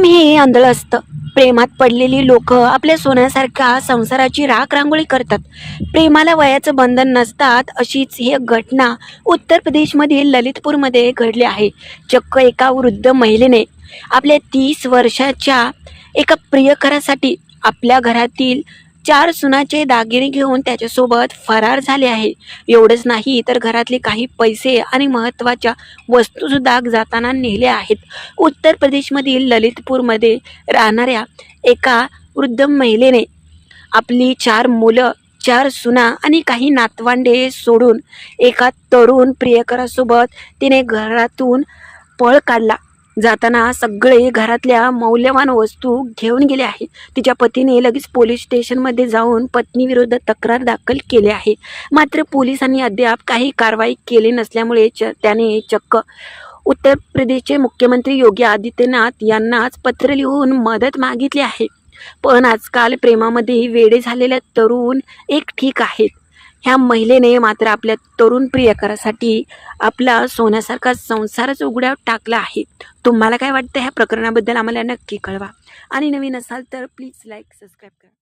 प्रेम हे आंधळ असतं. प्रेमात पडलेली लोक आपल्या सोन्यासारख्या संसाराची राख रांगोळी करतात. प्रेमाला वयाचं बंधन नसतात अशीच ही घटना उत्तर प्रदेशमधील ललितपूरमध्ये घडली आहे. चक्क एका वृद्ध महिलेने आपल्या तीस वर्षाच्या एका प्रियकरासाठी आपल्या घरातील चार सुनाचे दागिने घेऊन त्याच्यासोबत फरार झाले आहे. एवढंच नाही तर घरातले काही पैसे आणि महत्त्वाच्या वस्तूसुद्धा जाताना नेल्या आहेत. उत्तर प्रदेशमधील ललितपूरमध्ये राहणाऱ्या एका वृद्ध महिलेने आपली चार मुलं चार सुना आणि काही नातवांडे सोडून एका तरुण प्रियकरासोबत तिने घरातून पळ काढला. जाताना सगळे घरातल्या मौल्यवान वस्तू घेऊन गेले आहे तिच्या पतीने लगेच पोलीस स्टेशनमध्ये जाऊन पत्नीविरुद्ध तक्रार दाखल केली आहे. मात्र पोलिसांनी अद्याप काही कारवाई केली नसल्यामुळे च त्याने चक्क उत्तर प्रदेशचे मुख्यमंत्री योगी आदित्यनाथ यांनाच पत्र लिहून मदत मागितली आहे. पण आजकाल प्रेमामध्ये वेडे झालेल्या तरुण एक ठीक आहेत. ह्या महिलेने मात्र आपल्या तरुण प्रियकरासाठी आपला सोन्यासारखा संसारच उघड्यावर टाकला आहे. तुम्हाला काय वाटतं ह्या प्रकरणाबद्दल आम्हाला नक्की कळवा. आणि नवीन असाल तर प्लीज लाईक सबस्क्राईब करा.